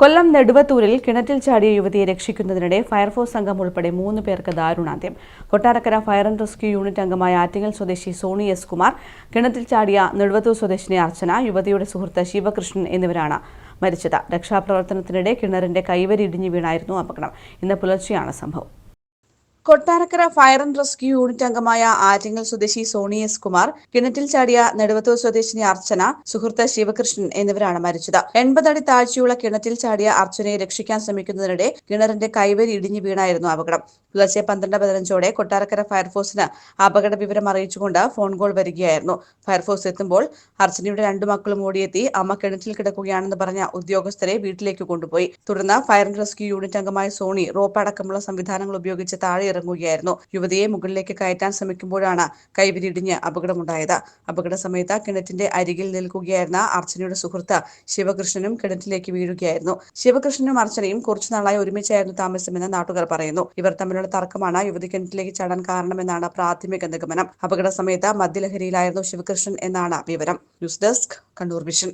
കൊല്ലം നെടുവത്തൂരിൽ കിണറ്റിൽ ചാടിയ യുവതിയെ രക്ഷിക്കുന്നതിനിടെ ഫയർഫോഴ്സ് സംഘം ഉൾപ്പെടെ മൂന്ന് പേർക്ക് ദാരുണാന്ത്യം. Kottarakkara fire and rescue unit അംഗമായ ആറ്റിങ്ങൽ സ്വദേശി സോണി എസ് കുമാർ കിണറ്റിൽ ചാടിയ നെടുവത്തൂർ സ്വദേശിനി അർച്ചന യുവതിയുടെ സുഹൃത്ത് ശിവകൃഷ്ണൻ എന്നിവരാണ് മരിച്ചത്. രക്ഷാപ്രവർത്തനത്തിനിടെ കിണറിന്റെ കൈവരി ഇടിഞ്ഞു വീണായിരുന്നു അപകടം. ഇന്ന് പുലർച്ചെയാണ് സംഭവം. Kottarakkara fire and rescue unit അംഗമായ ആറ്റിങ്ങൽ സ്വദേശി സോണി എസ് കുമാർ കിണറ്റിൽ ചാടിയ നെടുവത്തൂർ സ്വദേശിനി അർച്ചന സുഹൃത്ത് ശിവകൃഷ്ണൻ എന്നിവരാണ് മരിച്ചത്. എൺപതടി താഴ്ചയുള്ള കിണറ്റിൽ ചാടിയ അർച്ചനയെ രക്ഷിക്കാൻ ശ്രമിക്കുന്നതിനിടെ കിണറിന്റെ കൈവരി ഇടിഞ്ഞു വീണായിരുന്നു അപകടം. പുലർച്ചെ പന്ത്രണ്ട് പതിനഞ്ചോടെ കൊട്ടാരക്കര ഫയർഫോഴ്സിന് അപകട വിവരം അറിയിച്ചുകൊണ്ട് ഫോൺ കോൾ വരികയായിരുന്നു. ഫയർഫോഴ്സ് എത്തുമ്പോൾ അർച്ചനയുടെ രണ്ടു മക്കളും ഓടിയെത്തി അമ്മ കിണറ്റിൽ കിടക്കുകയാണെന്ന് പറഞ്ഞ ഉദ്യോഗസ്ഥരെ വീട്ടിലേക്ക് കൊണ്ടുപോയി. തുടർന്ന് ഫയർ ആൻഡ് റെസ്ക്യൂ യൂണിറ്റ് അംഗമായ സോണി റോപ്പ് അടക്കമുള്ള സംവിധാനങ്ങൾ ഉപയോഗിച്ച് താഴെ ഇറങ്ങുകയായിരുന്നു. യുവതിയെ മുകളിലേക്ക് കയറ്റാൻ ശ്രമിക്കുമ്പോഴാണ് കൈവിരിടിഞ്ഞ് അപകടമുണ്ടായത്. അപകട സമയത്ത് കിണറ്റിന്റെ അരികിൽ നിൽക്കുകയായിരുന്ന അർച്ചനയുടെ സുഹൃത്ത് ശിവകൃഷ്ണനും കിണറ്റിലേക്ക് വീഴുകയായിരുന്നു. ശിവകൃഷ്ണനും അർച്ചനയും കുറച്ചുനാളായി ഒരുമിച്ചായിരുന്നു താമസമെന്ന് നാട്ടുകാർ പറയുന്നു. ഇവർ തമ്മിലുള്ള തർക്കമാണ് യുവതി കിണറ്റിലേക്ക് ചാടാൻ കാരണമെന്നാണ് പ്രാഥമിക നിഗമനം. അപകട സമയത്ത് മദ്യലഹരിയിലായിരുന്നു ശിവകൃഷ്ണൻ എന്നാണ് വിവരം. News desk Kannur vision.